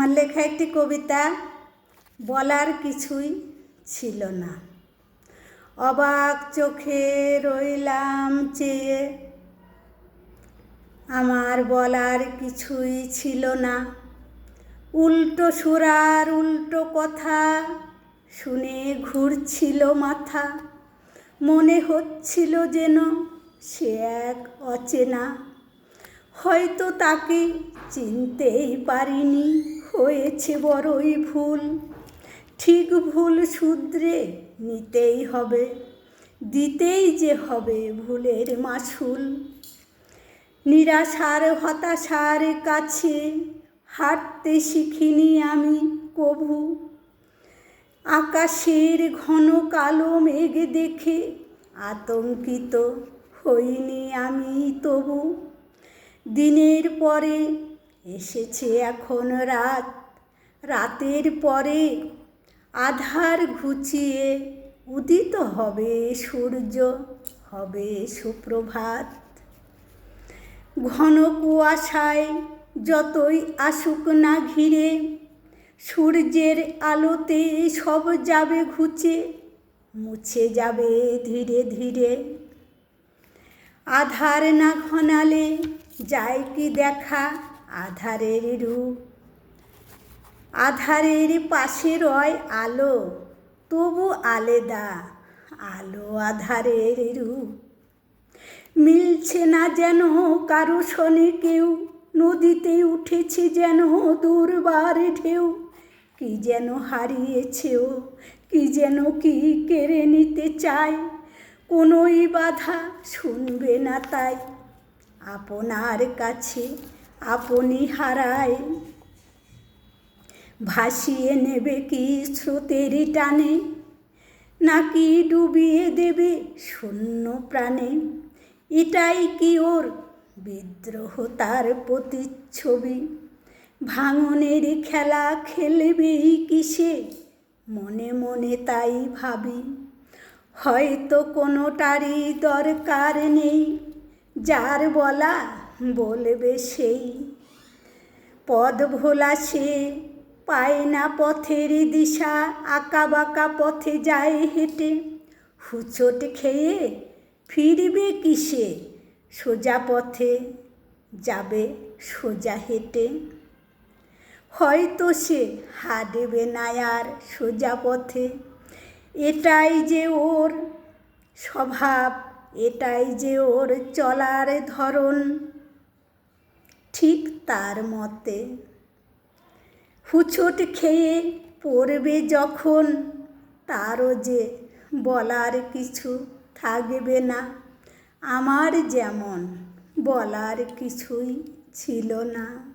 আমার লেখা একটি কবিতা বলার কিছুই ছিল না। অবাক চোখে রইলাম চেয়ে আমার বলার কিছুই ছিল না। উল্টো সুরার উল্টো কথা শুনে ঘুরছিল মাথা। মনে হচ্ছিল যেন সে এক অচেনা। হয়তো তাকে চিনতেই পারিনি। হয়েছে বড়ই ভুল। ঠিক ভুল শুধরে নিতেই হবে, দিতেই যে হবে ভুলের মাসুল। নিরাশার হতাশার কাছে হাঁটতে শিখিনি আমি কভু। আকাশের ঘন কালো মেঘ দেখে আতঙ্কিত হইনি আমি তবু। দিনের পরে এসেছে এখন রাত। রাতের পরে আধার ঘুচিয়ে উদিত হবে সূর্য, হবে সুপ্রভাত। ঘন কুয়াশায় যতই আসুক না ঘিরে, সূর্যের আলোতে সব যাবে ঘুচে, মুছে যাবে ধীরে ধীরে। আধার না ঘনালে যায় কি দেখা? আধারের রূপ, আধারের পাশে রয় আলো, তবু আলেদা আলো আধারের রূপ। মিলছে না যেন কারও শনে কেউ, নদীতে উঠেছে যেন দুর্বার ঢেউ। কি যেন হারিয়েছে ও, কি যেন কি কেড়ে নিতে চায়, কোনোই বাধা শুনবে না তাই। আপনার কাছে আপনি হারায় ভাসিয়ে নেবে কি স্রোতের টানে? নাকি ডুবিয়ে দেবে শূন্য প্রাণে? এটাই কি ওর বিদ্রোহ তার প্রতিচ্ছবি? ভাঙনের খেলা খেলবেই কিসে? মনে মনে তাই ভাবি। হয়তো কোনোটারই দরকার নেই। যার বলা বলবে সেই। পদ ভোলা সে পায় না পথের দিশা, আঁকা বাঁকা পথে যায় হেঁটে। হুচট খেয়ে ফিরবে কিসে? সোজা পথে যাবে সোজা হেঁটে। হয়তো সে হাঁটবে না আর সোজা পথে। এটাই যে ওর স্বভাব, এটাই যে ওর চলার ধরন। তার মতে, হুচট খেয়ে পড়বে যখন, তারও যে বলার কিছু থাকবে না। আমার যেমন বলার কিছুই ছিল না।